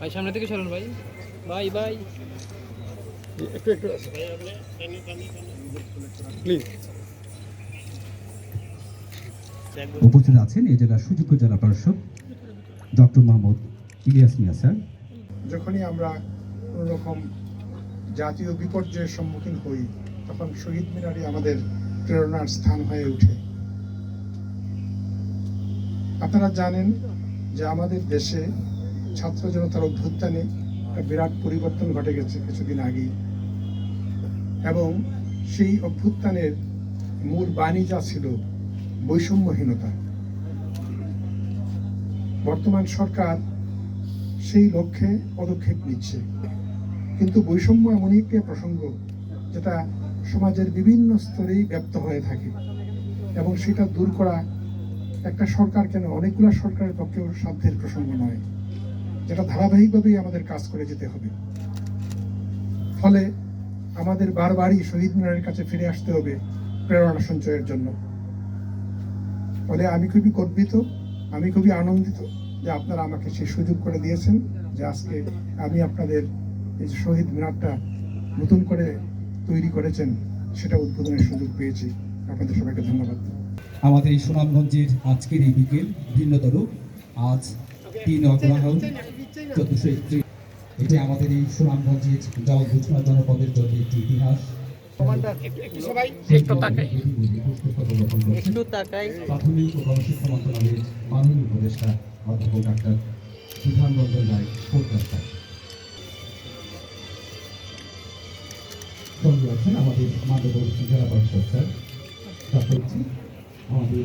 ভাই সামনে থেকে চলুন ভাই। ভাই ভাই। একটু একটু প্লিজ উপস্থিত আছেন এই জেলার সুযোগ্য জেলা পরিষদ ডক্টর মোহাম্মদ ইলিয়াস মিয়া স্যার। যখনই আমরা কোনো রকম জাতীয় বিপর্যয়ের সম্মুখীন হই তখন শহীদ মিনারই আমাদের প্রেরণার স্থান হয়ে ওঠে। আপনারা জানেন যে আমাদের দেশে ছাত্র জনতার অভ্যুত্থানে একটা বিরাট পরিবর্তন ঘটে গেছে কিছুদিন আগেই। এবং সেই অভ্যুত্থানের মূল বাণী যা ছিল, বৈষম্যহীনতা। বর্তমান সরকার সেই লক্ষ্যে পদক্ষেপ নিচ্ছে। কিন্তু বৈষম্য এমনই একটি প্রসঙ্গ যেটা সমাজের বিভিন্ন স্তরেই ব্যপ্ত হয়ে থাকে এবং সেটা দূর করা একটা সরকার কেন, অনেকগুলো সরকারের পক্ষেও সাধ্যের প্রসঙ্গ নয়। যেটা ধারাবাহিকভাবেই আমাদের কাজ করে যেতে হবে। ফলে আমাদের বারবারই শহীদ মিনারের কাছে ফিরে আসতে হবে প্রেরণা সঞ্চয়ের জন্য। ফলে আমি খুবই গর্বিত, আমি খুবই আনন্দিত যে আপনারা আমাকে সেই সুযোগ করে দিয়েছেন যে আজকে আমি আপনাদের এই যে শহীদ মিনারটা নতুন করে তৈরি করেছেন, সেটা উদ্বোধনের সুযোগ পেয়েছি। আপনাদের সবাইকে ধন্যবাদ। আমাদের এই সুনামগঞ্জের আজকের এই বিকেল ভিন্নতর। আজ তিন অগ্রহণ একত্রিশ। এটি আমাদের এই সুনামগঞ্জের জল ঘোষণা জনপদের জন্য একটি ইতিহাস। একটু তাকাই। একটু তাকাই। প্রাথমিক ও গণশিক্ষা মন্ত্রণালয়ের মাননীয় উপদেষ্টা অধ্যাপক ডাক্তার সুধান রঞ্জন রায় কলকাতা। সঙ্গে আছেন আমাদের মাননীয় জেলা পরিষদ স্যার আমাদের